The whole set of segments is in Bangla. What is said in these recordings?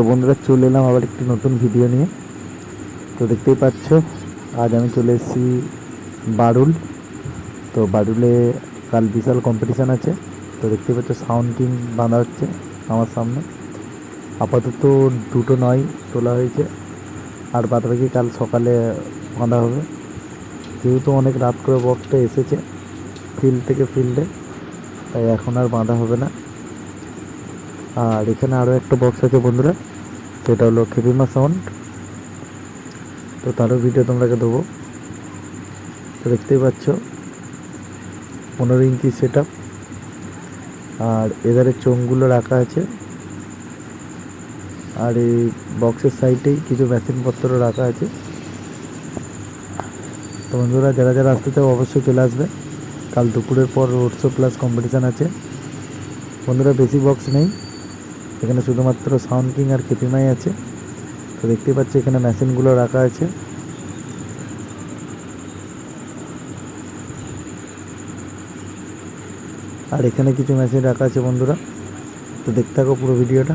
তো বন্ধুরা চলে এলাম আবার একটি নতুন ভিডিও নিয়ে। তো দেখতেই পাচ্ছ, আজ আমি চলে এসেছি বারুল। তো বারুলে কাল বিশাল কম্পিটিশান আছে। তো দেখতেই পাচ্ছ সাউন্ড কিং বাঁধা হচ্ছে আমার সামনে। আপাতত দুটো নয় তোলা হয়েছে। আর বাদ বাকি কাল সকালে বাঁধা হবে। যেহেতু অনেক রাত করে বক্সটা এসেছে ফিল্ড থেকে ফিল্ডে তাই এখন আর বাঁধা হবে না। আর এখানে আরও একটা বক্স আছে বন্ধুরা, সেটা হলো খেপিমা সাউন্ড তো তারও ভিডিও তোমরাকে দেবো। তো দেখতেই পাচ্ছ, পনেরো ইঞ্চি সেট আর এধারে চোঙগুলো রাখা আছে। আর এই বক্সের সাইডেই কিছু মেশিনপত্র রাখা আছে। তো বন্ধুরা, যারা যারা আসতে চাও অবশ্যই চলে আসবে। কাল দুপুরের পর রোড শো প্লাস কম্পিটিশান আছে। বন্ধুরা, বেশি বক্স নেই। এখানে শুধুমাত্র সাউন্ড কিং আর কেপিমাই আছে তো দেখতেই পাচ্ছি এখানে মেশিনগুলো রাখা আছে আর এখানে কিছু মেশিন রাখা আছে বন্ধুরা তো দেখতে থাকো পুরো ভিডিওটা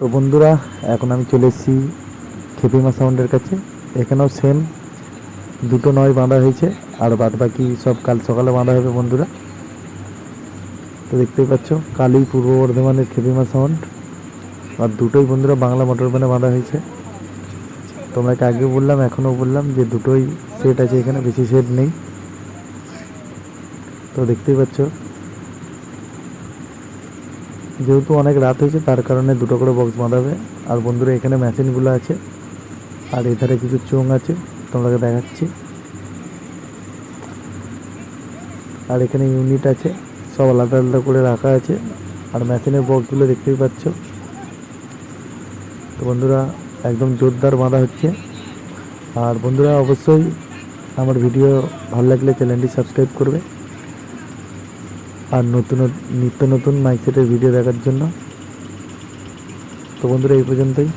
তো বন্ধুরা, এখন আমি চলে এসেছি খেপিমা সাউন্ডের কাছে। এখানেও সেম দুটো নয় বাঁধা হয়েছে, আর বাদ বাকি সব কাল সকালে বাঁধা হবে বন্ধুরা। তো দেখতেই পাচ্ছ, কালই পূর্ব বর্ধমানের খেপিমা সাউন্ড। আর দুটোই বন্ধুরা বাংলা মোটর ভ্যানে বাঁধা হয়েছে। তোমাকে আগে বললাম, এখনও বললাম যে দুটোই সেট আছে এখানে, বেশি সেট নেই। তো দেখতেই পাচ্ছ যেহেতু অনেক রাত হয়েছে, তার কারণে দুটো করে বক্স বাঁধাবে। আর বন্ধুরা, এখানে মেশিনগুলো আছে। আর এধারে কিছু চোঙ আছে। তোমাকে দেখাচ্ছি। আর এখানে ইউনিট আছে। সব আলাদা আলাদা করে রাখা আছে। আর মেশিনের বক্সগুলো দেখতেই পাচ্ছ। তো বন্ধুরা, একদম জোরদার বাঁধা হচ্ছে। আর বন্ধুরা, অবশ্যই আমার ভিডিও ভালো লাগলে চ্যানেলটি সাবস্ক্রাইব করবে। আর নতুন নিত্য নতুন মাইক সেটের ভিডিও দেখার জন্য। তো বন্ধুরা এই পর্যন্তই।